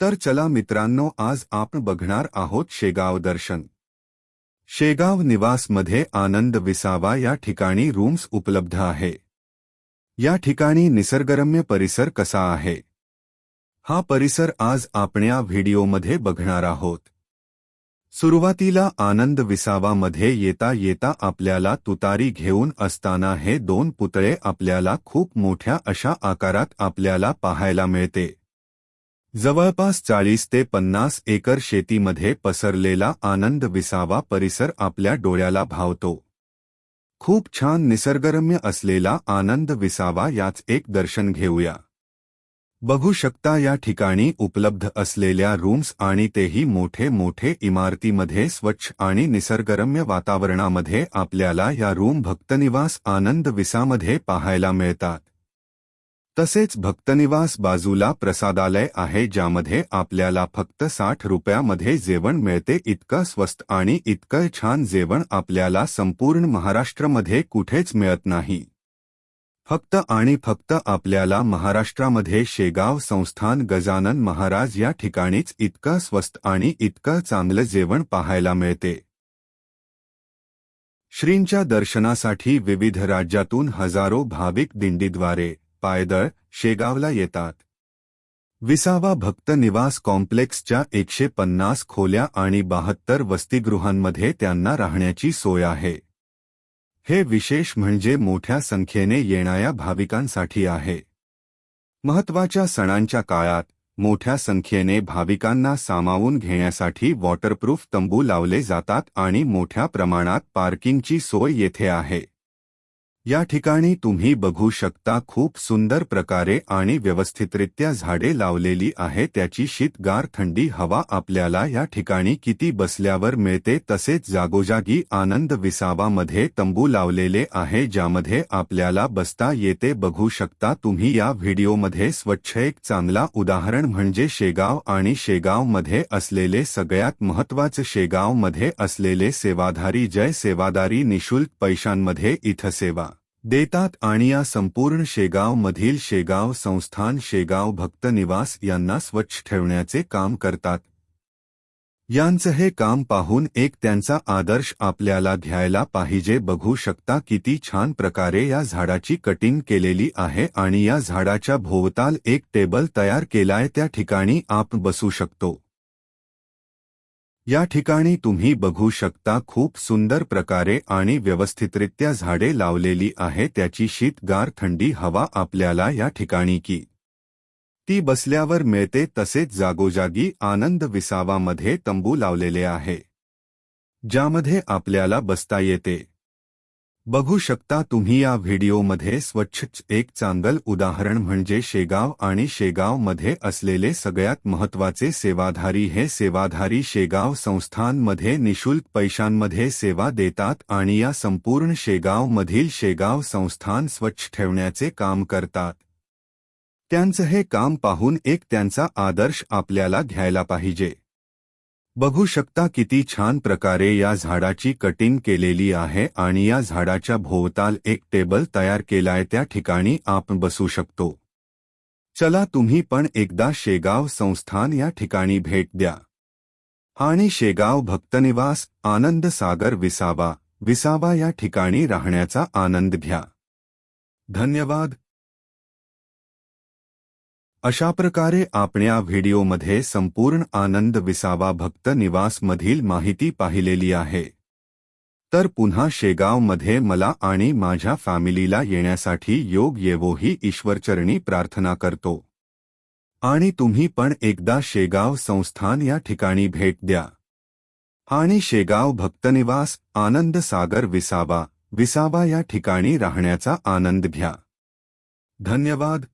तर चला मित्रांनो आज आपण बघणार आहोत शेगाव दर्शन. शेगाव निवासमध्ये आनंद विसावा या ठिकाणी रूम्स उपलब्ध आहे. या ठिकाणी निसर्गरम्य परिसर कसा आहे? हा परिसर आज आपण या व्हिडिओमध्ये बघणार आहोत. सुरुवातीला आनंद विसावामध्ये येता येता आपल्याला तुतारी घेऊन असताना हे दोन पुतळे आपल्याला खूप मोठ्या अशा आकारात आपल्याला पाहायला मिळते. जवळपास चाळीस ते पन्नास एकर शेतीमध्ये पसरलेला आनंद विसावा परिसर आपल्या डोळ्याला भावतो. खूप छान निसर्गरम्य असलेला आनंद विसावा याच एक दर्शन घेऊया. बघू शकता या ठिकाणी उपलब्ध असलेल्या रूम्स आणि तेही मोठे मोठे इमारतीमध्ये स्वच्छ आणि निसर्गरम्य वातावरणामध्ये आपल्याला या रूम भक्तनिवास आनंद विसामध्ये पाहायला मिळतात. तसेच भक्तनिवास बाजूला प्रसादालय आहे ज्यामध्ये आपल्याला फक्त साठ रुपयामध्ये जेवण मिळते इतकं स्वस्त आणि इतकं छान जेवण आपल्याला संपूर्ण महाराष्ट्रामध्ये कुठेच मिळत नाही. फक्त आणि फक्त आपल्याला महाराष्ट्रामध्ये शेगाव संस्थान गजानन महाराज या ठिकाणीच इतकं स्वस्त आणि इतकं चांगलं जेवण पाहायला मिळते. श्रींच्या दर्शनासाठी विविध राज्यातून हजारो भाविक दिंडीद्वारे पायदळ शेगावला येतात. विसावा भक्त निवास कॉम्प्लेक्सच्या एकशे पन्नास खोल्या आणि बहात्तर वसतिगृहांमध्ये त्यांना राहण्याची सोय आहे. हे विशेष म्हणजे मोठ्या संख्येने येणाऱ्या भाविकांसाठी आहे. महत्त्वाच्या सणांच्या काळात मोठ्या संख्येने भाविकांना सामावून घेण्यासाठी वॉटरप्रूफ तंबू लावले जातात आणि मोठ्या प्रमाणात पार्किंगची सोय येथे आहे. या ठिकाणी तुम्ही बघू शकता खूप सुंदर प्रकारे आणि व्यवस्थितरित्या झाडे लावलेली आहे. त्याची शीतगार थंडी हवा आपल्याला या ठिकाणी किती बसल्यावर मिळते तसेच जागोजागी आनंद विसावामध्ये तंबू लावलेले आहे ज्यामध्ये आपल्याला बसता येते. बघू शकता तुम्ही या व्हिडिओमध्ये स्वच्छ एक चांगला उदाहरण म्हणजे शेगाव आणि शेगावमध्ये असलेले सगळ्यात महत्त्वाचं शेगावमध्ये असलेले सेवाधारी जय सेवादारी निशुल्क पैशांमध्ये इथं सेवा देतात आणि या संपूर्ण शेगावमधील शेगाव संस्थान शेगाव भक्त निवास यांना स्वच्छ ठेवण्याचे काम करतात. यांचं हे काम पाहून एक त्यांचा आदर्श आपल्याला घ्यायला पाहिजे. बघू शकता किती छान प्रकारे या झाडाची कटिंग केलेली आहे आणि या झाडाच्या भोवताल एक टेबल तयार केलाय. त्या ठिकाणी आपण बसू शकतो. या ठिकाणी तुम्ही बघू शकता खूप सुंदर प्रकारे आणि व्यवस्थितरित्या झाडे लावलेली आहे त्याची शीतगार थंडी हवा आपल्याला या ठिकाणी की. ती बसल्यावर मिळते तसेच जागोजागी आनंद विसावामध्ये तंबू लावलेले आहे. ज्यामध्ये आपल्याला बसता येते. बघू शकता तुम्ही या व्हिडिओमध्ये स्वच्छ एक चांगल उदाहरण म्हणजे शेगाव आणि शेगावमध्ये असलेले सगळ्यात महत्त्वाचे सेवाधारी हे सेवाधारी शेगाव संस्थांमध्ये निशुल्क पैशांमध्ये सेवा देतात आणि या संपूर्ण शेगावमधील शेगाव संस्थान स्वच्छ ठेवण्याचे काम करतात. त्यांचं हे काम पाहून एक त्यांचा आदर्श आपल्याला घ्यायला पाहिजे. बघू शकता किती छान प्रकारे या झाडाची कटिंग केलेली आहे आणि या झाडाच्या भोवताल एक टेबल तयार केलाय त्या ठिकाणी आपण बसू शकतो. चला तुम्ही पण एकदा शेगाव संस्थान या ठिकाणी भेट द्या. आणि शेगाव भक्तनिवास आनंद सागर विसावा विसावा या ठिकाणी राहण्याचा आनंद घ्या. धन्यवाद. अशा प्रकारे आपण या व्हिडिओमध्ये संपूर्ण आनंद विसावा भक्त निवासमधील माहिती पाहिलेली आहे. तर पुन्हा शेगावमध्ये मला आणि माझ्या फॅमिलीला येण्यासाठी योग येवो ही ईश्वरचरणी प्रार्थना करतो. आणि तुम्ही पण एकदा शेगाव संस्थान या ठिकाणी भेट द्या. आणि शेगाव भक्तनिवास आनंद सागर विसावा विसावा या ठिकाणी राहण्याचा आनंद घ्या. धन्यवाद.